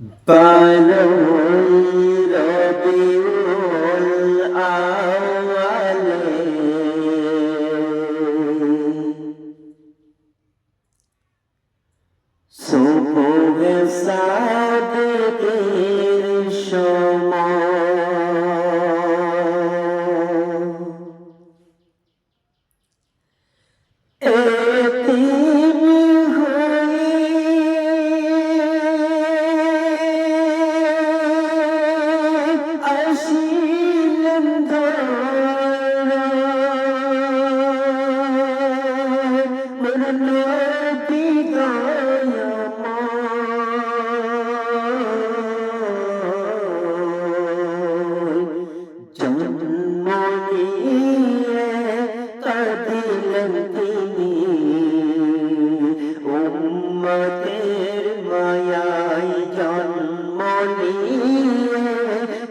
বারোই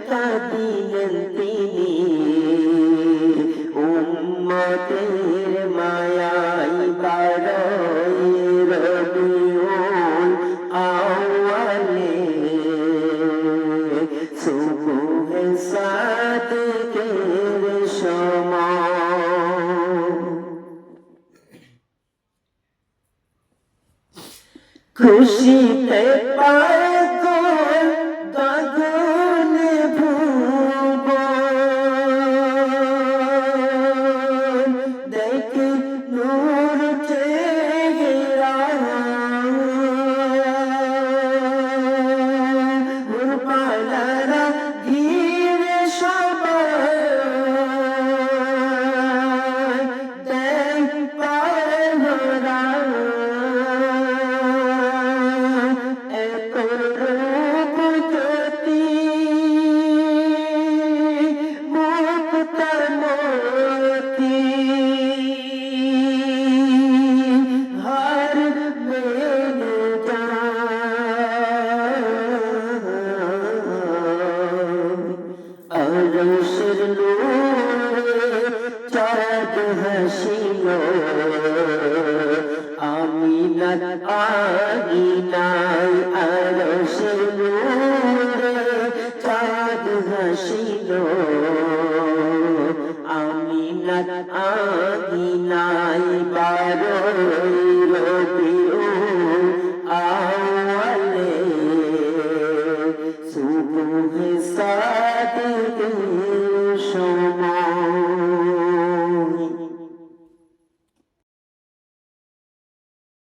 কাঁদিলেন তিনি উম্মতের মায়ায় বারোই রবিউল আউয়ালে সুবহে সাদিকের খুশিতে পাগল হাসিল আমিনাত আগিনাই আরশের নূরে চাঁদ হাসিল। আমি আগিনাই বারোই রবি